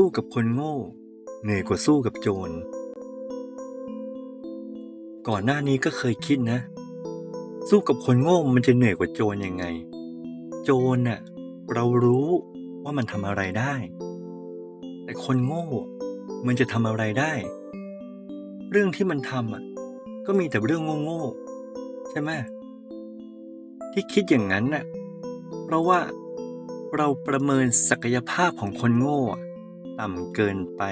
สู้กับคนโง่ เหนื่อยกว่าสู้กับโจร ก่อนหน้านี้ก็เคยคิดนะ สู้กับคนโง่มันจะเหนื่อยกว่าโจรยังไง โจรน่ะเรารู้ว่ามันทำอะไรได้ แต่คนโง่ มันจะทำอะไรได้ เรื่องที่มันทำอะ ก็มีแต่เรื่องโง่ๆใช่ไหมที่คิดอย่างนั้นน่ะ เพราะว่าเราประเมินศักยภาพของคนโง่อะ ต่ำเกินไป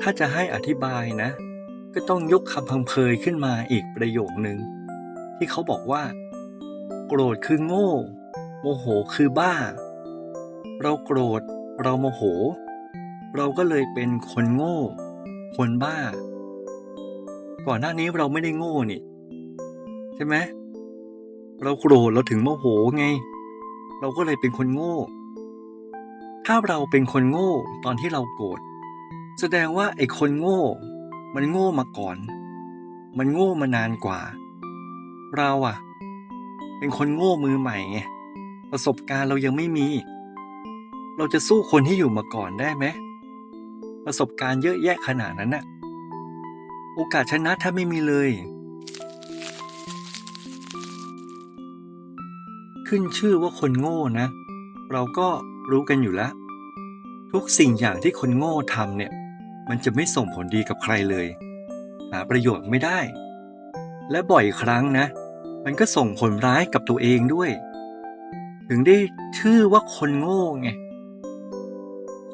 ถ้าจะให้อธิบายนะ ก็ต้องยกคำพังเพยขึ้นมาอีกประโยคหนึ่งที่เขาบอกว่า โกรธคือโง่ โมโหคือบ้า เราโกรธ เราโมโห เราก็เลยเป็นคนโง่ คนบ้า ก่อนหน้านี้เราไม่ได้โง่นี่ ใช่ไหมเราโกรธเราถึงโมโหไง เราก็เลยเป็นคนโง่ ถ้าเราเป็นคนโง่ตอนที่เราโกรธแสดงว่าไอ้คนโง่ มันโง่มาก่อน มันโง่มานานกว่า เราอะเป็นคนโง่มือใหม่ไงประสบการณ์เรายังไม่มี เราจะสู้คนที่อยู่มาก่อนได้ไหมประสบการณ์เยอะแยะขนาดนั้นน่ะ โอกาสชนะถ้าไม่มีเลย ขึ้นชื่อว่าคนโง่นะ เราก็รู้กันอยู่แล้ว ทุกสิ่งอย่างที่คนโง่ทำเนี่ย มันจะไม่ส่งผลดีกับใครเลย หาประโยชน์ไม่ได้ และบ่อยครั้งนะ มันก็ส่งผลร้ายกับตัวเองด้วย ถึงได้ชื่อว่าคนโง่ไง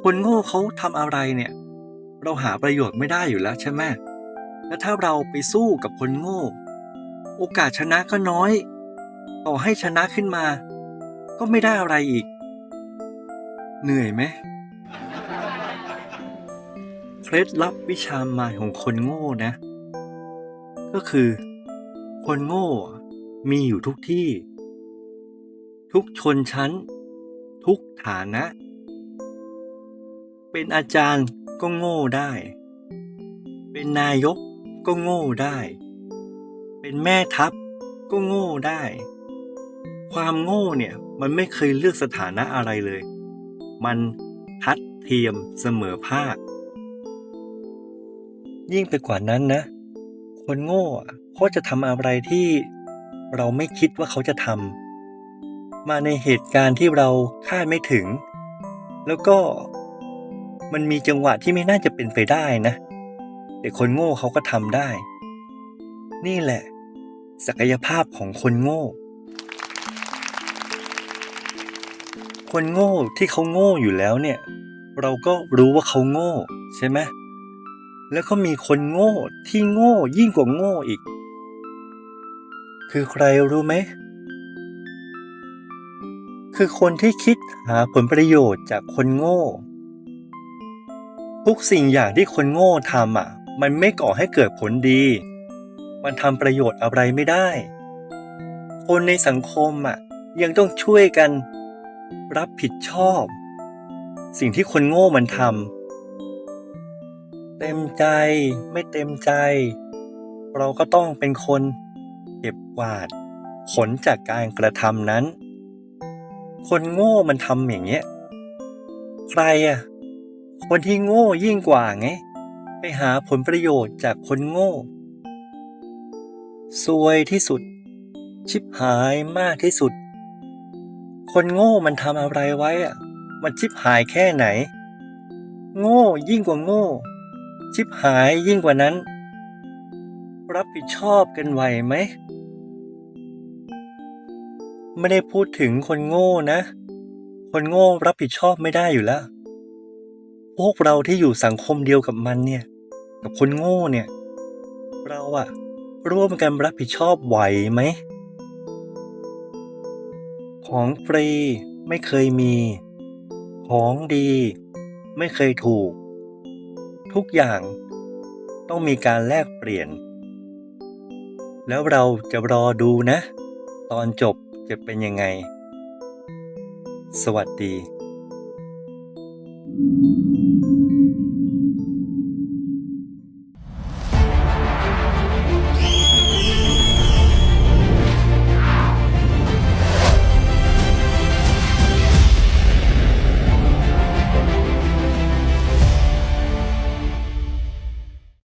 คนโง่เขาทำอะไรเนี่ย เราหาประโยชน์ไม่ได้อยู่แล้วใช่ไหมแล้วถ้าเราไปสู้กับคนโง่ โอกาสชนะก็น้อย ต่อให้ชนะขึ้นมา ก็ไม่ได้อะไรอีก เหนื่อยไหมเคล็ดลับวิชามารของคนโง่นะ ก็คือ คนโง่มีอยู่ทุกที่ ทุกชนชั้น ทุกฐานะ เป็นอาจารย์ก็โง่ได้ เป็นนายกก็โง่ได้ เป็นแม่ทัพก็โง่ได้ ความโง่เนี่ยมันไม่เคยเลือกสถานะอะไรเลย มันทัดเทียมเสมอภาค ยิ่งไปกว่านั้นนะ คนโง่เขาจะทำอะไรที่เราไม่คิดว่าเขาจะทำมาในเหตุการณ์ที่เราคาดไม่ถึง แล้วก็มันมีจังหวะที่ไม่น่าจะเป็นไปได้นะ แต่คนโง่เขาก็ทำได้ นี่แหละ ศักยภาพของคนโง่ คนโง่ที่เขาโง่อยู่แล้วเนี่ย เราก็รู้ว่าเขาโง่ใช่ไหมแล้วก็มีคนโง่ที่โง่ยิ่งกว่าโง่อีก คือใครรู้ไหม คือคนที่คิดหาผลประโยชน์จากคนโง่ ทุกสิ่งอย่างที่คนโง่ทำอะ มันไม่ก่อให้เกิดผลดี มันทำประโยชน์อะไรไม่ได้ คนในสังคมอะ ยังต้องช่วยกัน รับผิดชอบ สิ่งที่คนโง่มันทำเต็มใจไม่เต็มใจ เราก็ต้องเป็นคนเก็บกวาดผลจากการกระทำนั้น คนโง่มันทำอย่างเงี้ยใครอะคนที่โง่ยิ่งกว่าไง ไปหาผลประโยชน์จากคนโง่ซวยที่สุด ชิบหายมากที่สุด คนโง่มันทำอะไรไว้อะมันชิบหายแค่ไหน โง่ยิ่งกว่าโง่ ชิบหายยิ่งกว่านั้น รับผิดชอบกันไหวไหม ไม่ได้พูดถึงคนโง่นะ คนโง่รับผิดชอบไม่ได้อยู่แล้ว พวกเราที่อยู่สังคมเดียวกับมันเนี่ย กับคนโง่เนี่ย เราอะร่วมกันรับผิดชอบไหวไหม ของฟรีไม่เคยมี ของดี ไม่เคยถูก ทุกอย่างต้องมีการแลกเปลี่ยน แล้วเราจะรอดูนะ ตอนจบจะเป็นยังไง สวัสดี